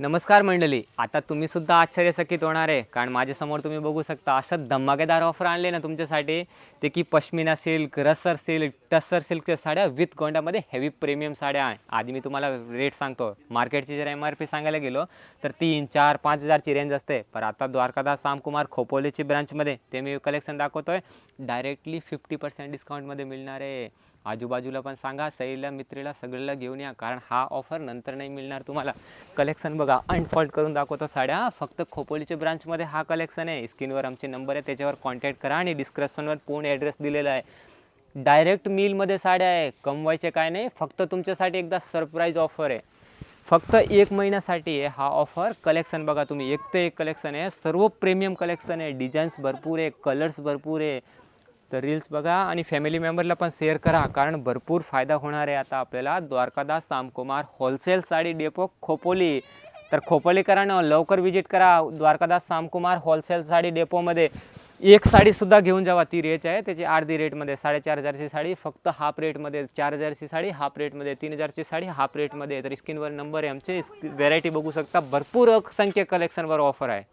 नमस्कार मंडळी आता तुम्ही सुद्धा आश्चर्यचकित होणार आहे कारण माझ्यासमोर तुम्ही बघू शकता अशा धमाकेदार ऑफर आणले ना तुमच्यासाठी ते की पश्मिना सिल्क रसर सिल्क टसर सिल्कच्या साड्या विथ गोंड्यामध्ये हेवी प्रीमियम साड्या आहे. आधी मी तुम्हाला रेट सांगतो मार्केटची जर एम आर पी सांगायला गेलो तर तीन चार पाच हजारची रेंज असते. पण आता द्वारकादास रामकुमार खोपोलीची ब्रांचमध्ये ते मी कलेक्शन दाखवतो आहे डायरेक्टली फिफ्टी पर्सेंट डिस्काउंटमध्ये मिळणार आहे. आजूबाजूला पण सांगा सईला मित्रीला सगळ्याला घेऊन या कारण हा ऑफर नंतर नाही मिळणार तुम्हाला. कलेक्शन बघा अनफॉल्ट करून दाखवतो साड्या. फक्त खोपोलीच्या ब्रांचमध्ये हा कलेक्शन आहे. स्क्रीनवर आमचे नंबर आहे त्याच्यावर कॉन्टॅक्ट करा आणि डिस्क्रिप्शनवर पूर्ण ॲड्रेस दिलेला आहे. डायरेक्ट मिलमध्ये साड्या आहे. कमवायचे काय नाही फक्त तुमच्यासाठी एकदा सरप्राईज ऑफर आहे. फक्त एक महिन्यासाठी आहे हा ऑफर कलेक्शन बघा तुम्ही एक ते एक कलेक्शन आहे. सर्व प्रीमियम कलेक्शन आहे. डिझाईन्स भरपूर आहे कलर्स भरपूर आहे. तर रील्स बघा आणि फॅमिली मेंबरला पण शेअर करा कारण भरपूर फायदा होणार आहे आता आपल्याला. Dwarkadas Samkumar wholesale sari depot Khopoli. तर खोपोलीकरांना लवकर विजिट करा. द्वारकादास सामकुमार होलसेल साडी डेपोमध्ये एक साडीसुद्धा घेऊन जावा ती रेट आहे. त्याची अर्धी रेटमध्ये साडेचार हजारची साडी फक्त हाफ रेटमध्ये चार हजारची साडी हाफ रेटमध्ये तीन हजारची साडी हाफ रेटमध्ये तर स्क्रीनवर नंबर आहे आमचे. व्हेरायटी बघू शकता. भरपूर संख्य कलेक्शनवर ऑफर आहे.